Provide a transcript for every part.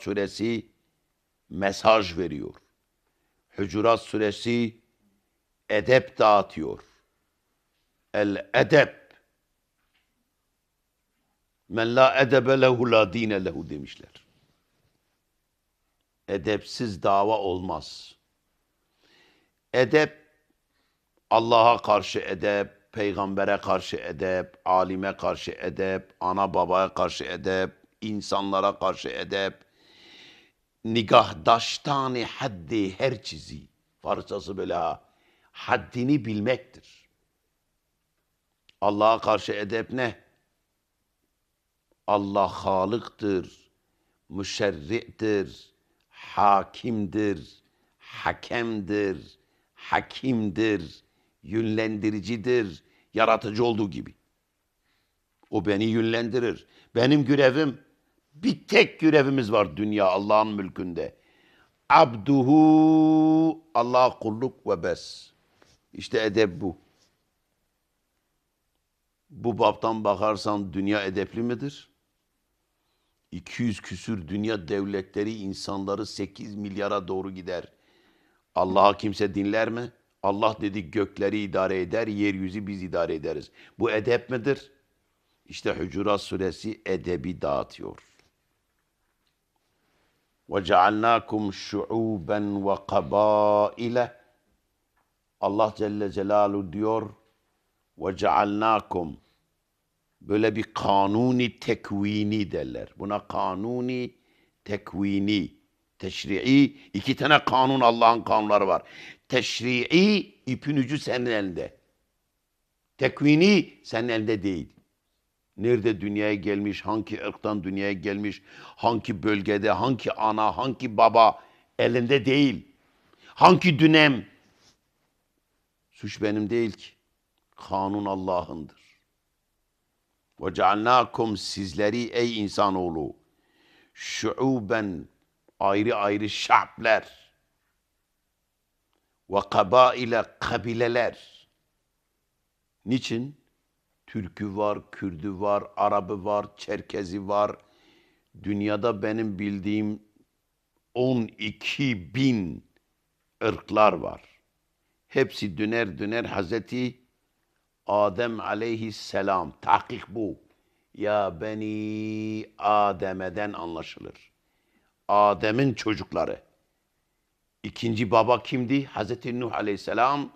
Suresi mesaj veriyor. Hucurat suresi edep dağıtıyor. El edep men la edebe lehu la dine lehu demişler. Edepsiz dava olmaz. Edep Allah'a karşı edep, peygambere karşı edep, alime karşı edep, ana babaya karşı edep, insanlara karşı edep, nigahdaştani haddi her çizi. Farsçası böyle ha. Haddini bilmektir. Allah'a karşı edep ne? Allah halıktır, müşerri'tir, hakimdir, hakemdir, hakimdir, yönlendiricidir, yaratıcı olduğu gibi. O beni yönlendirir. Benim görevim, bir tek görevimiz var dünya Allah'ın mülkünde. Abduhu, Allah kulluk ve bes. İşte edep bu. Bu baptan bakarsan dünya edepli midir? 200 küsür dünya devletleri insanları 8 milyara doğru gider. Allah'a kimse dinler mi? Allah dedi gökleri idare eder, yeryüzü biz idare ederiz. Bu edep midir? İşte Hucurat suresi edebi dağıtıyor. وَجَعَلْنَاكُمْ شُعُوبًا وَقَبَائِلَ Allah Celle Celaluhu diyor وَجَعَلْنَاكُمْ Böyle bir kanuni tekvini derler. Buna kanuni tekvini, teşri'i. iki tane kanun Allah'ın kanunları var. Teşri'i ipin ucu senin elinde. Tekvini senin elinde değil. Nerede dünyaya gelmiş, hangi ırktan dünyaya gelmiş, hangi bölgede, hangi ana, hangi baba elinde değil. Hangi dönem? Suç benim değil ki. Kanun Allah'ındır. Ve cealnakum sizleri ey insanoğlu şuuben ayrı ayrı şa'bler ve kabaile kabileler. Niçin? Türkü var, Kürdü var, Arabı var, Çerkezi var. Dünyada benim bildiğim 12 bin ırklar var. Hepsi döner döner Hazreti Adem aleyhisselam. Tahkik bu. Ya beni Adem'den anlaşılır. Adem'in çocukları. İkinci baba kimdi? Hazreti Nuh aleyhisselam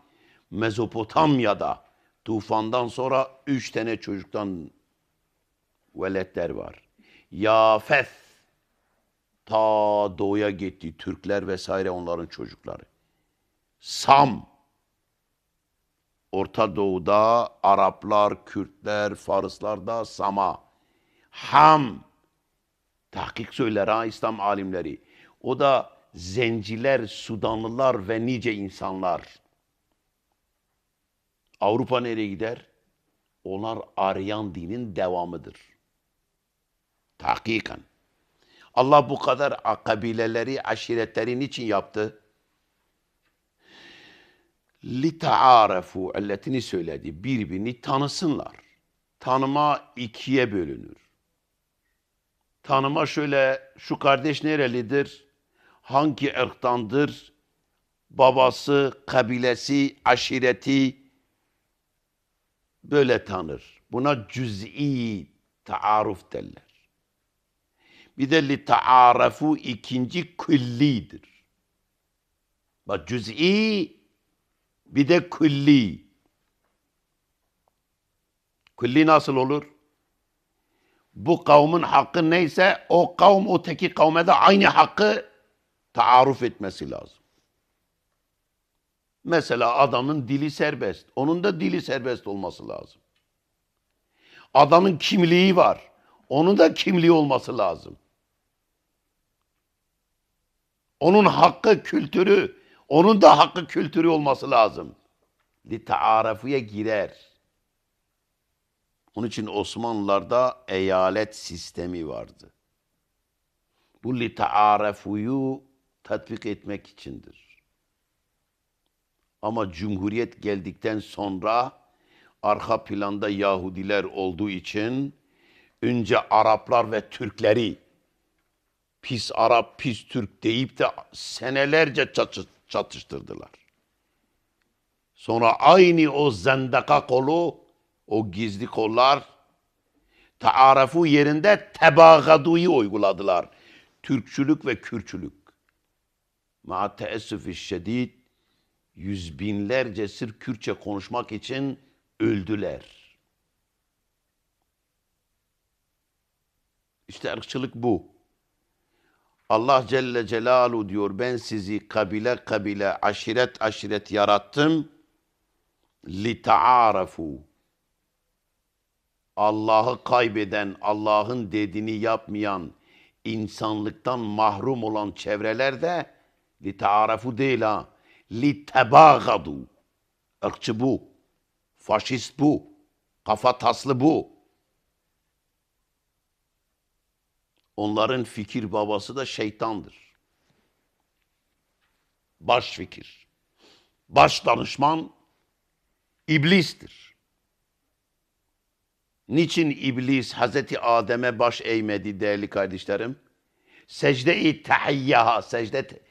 Mezopotamya'da tufandan sonra üç tane çocuktan veletler var. Yafeth ta doğuya gitti. Türkler vesaire onların çocukları. Sam Orta Doğu'da Araplar, Kürtler, Farslar da Sam'a. Ham tahkik söyler ha İslam alimleri. O da zenciler, Sudanlılar ve nice insanlar. Avrupa nereye gider? Onlar Aryan dinin devamıdır. Tahkiken. Allah bu kadar kabileleri, aşiretleri niçin yaptı? لِتَعَارَفُوا illetini söyledi. Birbirini tanısınlar. Tanıma ikiye bölünür. Tanıma şöyle, şu kardeş nerelidir? Hangi ırktandır? Babası, kabilesi, aşireti böyle tanır. Buna cüz'i taaruf derler. Bir de li taarafu ikinci küllidir. Bak cüz'i bir de külli. Külli nasıl olur? Bu kavmin hakkı neyse o kavm o teki kavme de aynı hakkı taarruf etmesi lazım. Mesela adamın dili serbest. Onun da dili serbest olması lazım. Adamın kimliği var. Onun da kimliği olması lazım. Onun hakkı, kültürü, onun da hakkı kültürü olması lazım. Li taarafuya girer. Onun için Osmanlılarda eyalet sistemi vardı. Bu li taarafuyu tatbik etmek içindir. Ama Cumhuriyet geldikten sonra arka planda Yahudiler olduğu için önce Araplar ve Türkleri pis Arap, pis Türk deyip de senelerce çatı- çatıştırdılar. Sonra aynı o zendaka kolu, o gizli kollar taarafu yerinde tebagaduyu uyguladılar. Türkçülük ve Kürtçülük. Ma teessüfi şedid yüz binlerce sır Kürtçe konuşmak için öldüler. İşte ırkçılık bu. Allah Celle Celaluhu diyor ben sizi kabile kabile aşiret aşiret yarattım. Li taarafu. Allah'ı kaybeden, Allah'ın dediğini yapmayan, insanlıktan mahrum olan çevrelerde li taarafu değil ha. Li tebagadu. Irkçı bu. Faşist bu. Kafa taslı bu. Onların fikir babası da şeytandır. Baş fikir. Baş danışman iblistir. Niçin iblis Hazreti Adem'e baş eğmedi değerli kardeşlerim? Secde-i tehiyyaha, secde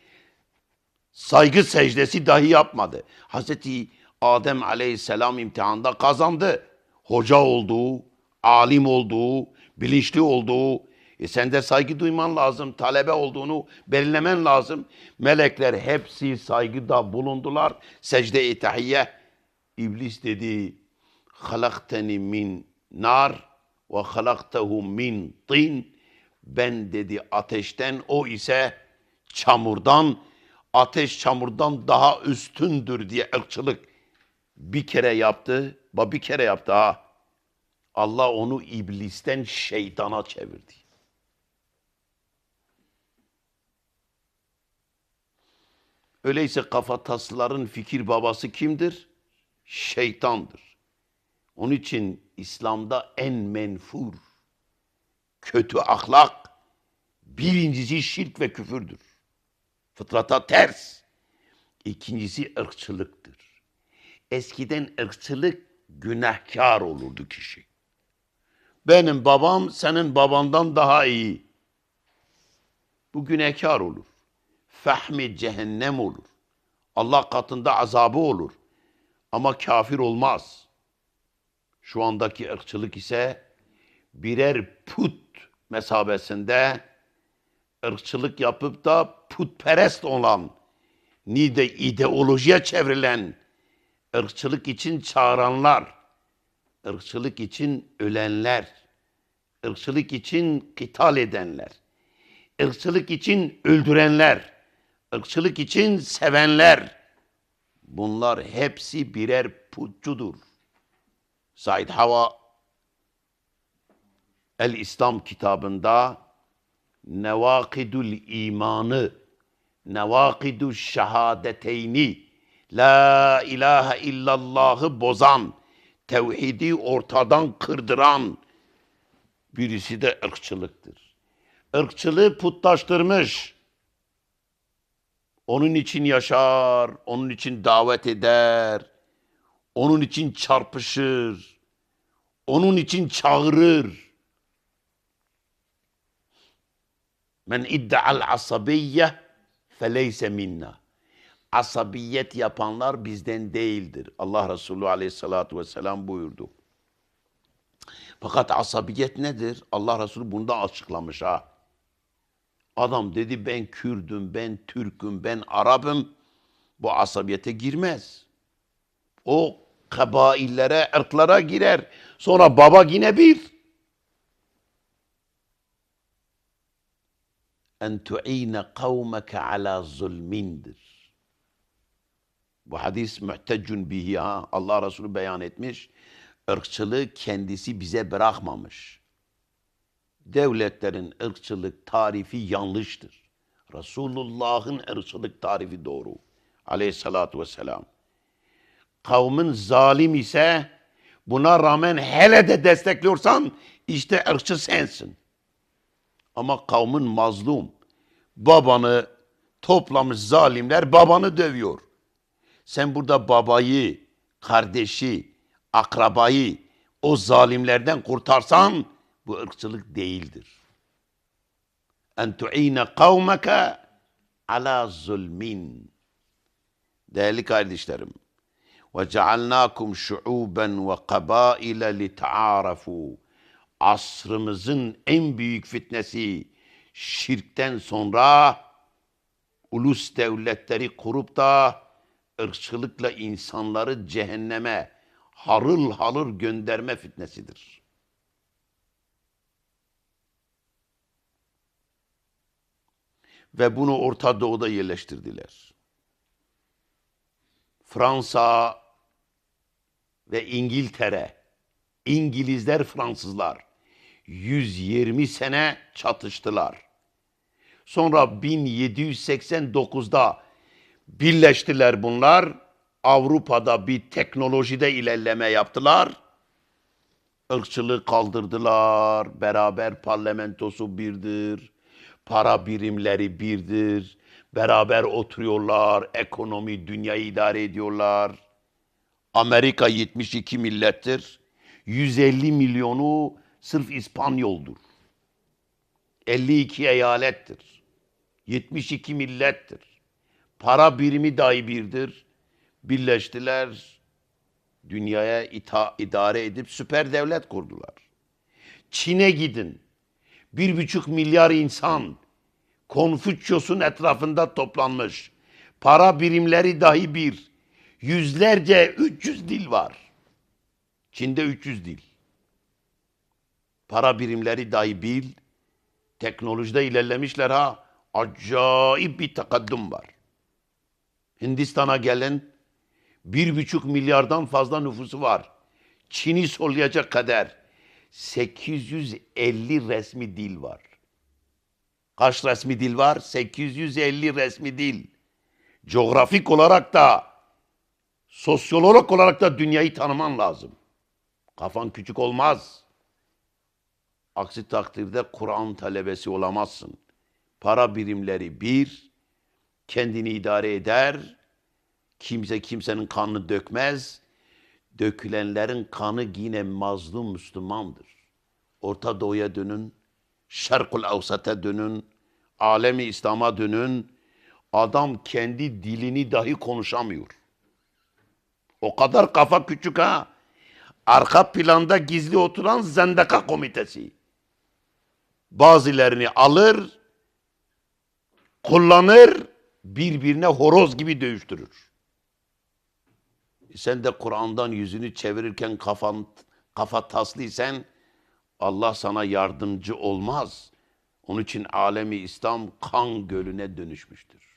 saygı secdesi dahi yapmadı. Hazreti Adem aleyhisselam imtihanda kazandı. Hoca olduğu, alim olduğu, bilinçli olduğu, e sen de saygı duyman lazım, talebe olduğunu belirlemen lazım. Melekler hepsi saygıda bulundular. Secde-i tehiyye. İblis dedi, halakteni min nar ve halaktehu min tin. Ben dedi ateşten, o ise çamurdan, ateş çamurdan daha üstündür diye ırkçılık bir kere yaptı, ba bir kere yaptı ha. Allah onu iblisten şeytana çevirdi. Öyleyse kafatasların fikir babası kimdir? Şeytandır. Onun için İslam'da en menfur, kötü ahlak, birincisi şirk ve küfürdür. Fıtrata ters. İkincisi ırkçılıktır. Eskiden ırkçılık günahkar olurdu kişi. Benim babam senin babandan daha iyi. Bu günahkar olur. Fehmi cehennem olur. Allah katında azabı olur. Ama kafir olmaz. Şu andaki ırkçılık ise birer put mesabesinde ırkçılık yapıp da putperest olan, ni de ideolojiye çevrilen, ırkçılık için çağıranlar, ırkçılık için ölenler, ırkçılık için kital edenler, ırkçılık için öldürenler, ırkçılık için sevenler, bunlar hepsi birer putçudur. Said Hava El İslam kitabında Nevakidul imanı, Nevakidul şehadeteyni, La ilahe illallah'ı bozan, tevhidi ortadan kırdıran birisi de ırkçılıktır. Irkçılığı putlaştırmış. Onun için yaşar, onun için davet eder, onun için çarpışır, onun için çağırır. Men idda'al asabiyye feleyse minna. Asabiyet yapanlar bizden değildir. Allah Resulü aleyhissalatu vesselam buyurdu. Fakat asabiyet nedir? Allah Resulü bunu da açıklamış ha. Adam dedi ben Kürdüm, ben Türk'üm, ben Arap'ım. Bu asabiyete girmez. O kabaillere, ırklara girer. Sonra baba yine bir. En tu'ine kavmeke ala zulmindir. Bu hadis mühteccün bihi ha. Allah Resulü beyan etmiş. Irkçılığı kendisi bize bırakmamış. Devletlerin ırkçılık tarifi yanlıştır. Resulullah'ın ırkçılık tarifi doğru. Aleyhissalatu vesselam. Kavmin zalim ise buna rağmen hele de destekliyorsan işte ırkçı sensin. Ama kavmin mazlum. Babanı toplamış zalimler babanı dövüyor. Sen burada babayı, kardeşi, akrabayı o zalimlerden kurtarsan bu ırkçılık değildir. en tu'ine kavmeke ala zulmin. Değerli kardeşlerim, ve cealnakum şuuben ve kabaile li. Asrımızın en büyük fitnesi şirkten sonra ulus devletleri kurup da ırkçılıkla insanları cehenneme harıl harıl gönderme fitnesidir. Ve bunu Orta Doğu'da yerleştirdiler. Fransa ve İngiltere, İngilizler, Fransızlar 120 sene çatıştılar. Sonra 1789'da birleştiler bunlar. Avrupa'da bir teknolojide ilerleme yaptılar. Irkçılığı kaldırdılar. Beraber parlamentosu birdir. Para birimleri birdir. Beraber oturuyorlar. Ekonomi, dünyayı idare ediyorlar. Amerika 72 millettir. 150 milyonu sırf İspanyoldur. 52 eyalettir. 72 millettir. Para birimi dahi birdir. Birleştiler. Dünyaya ita, idare edip süper devlet kurdular. Çin'e gidin. Bir buçuk milyar insan Konfüçyos'un etrafında toplanmış. Para birimleri dahi bir. Yüzlerce 300 dil var. Çin'de 300 dil. Para birimleri dahi bil. Teknolojide ilerlemişler ha. Acayip bir takaddüm var. Hindistan'a gelen bir buçuk milyardan fazla nüfusu var. Çin'i sollayacak kadar 850 resmi dil var. Kaç resmi dil var? 850 resmi dil. Coğrafik olarak da sosyolog olarak da dünyayı tanıman lazım. Kafan küçük olmaz. Aksi takdirde Kur'an talebesi olamazsın. Para birimleri bir, kendini idare eder, kimse kimsenin kanını dökmez, dökülenlerin kanı yine mazlum Müslümandır. Orta Doğu'ya dönün, Şerkul Avsat'a dönün, alemi İslam'a dönün, adam kendi dilini dahi konuşamıyor. O kadar kafa küçük ha. Arka planda gizli oturan zendeka komitesi. Bazılarını alır, kullanır, birbirine horoz gibi dövüştürür. Sen de Kur'an'dan yüzünü çevirirken kafan kafa taslıysan Allah sana yardımcı olmaz. Onun için alemi İslam kan gölüne dönüşmüştür.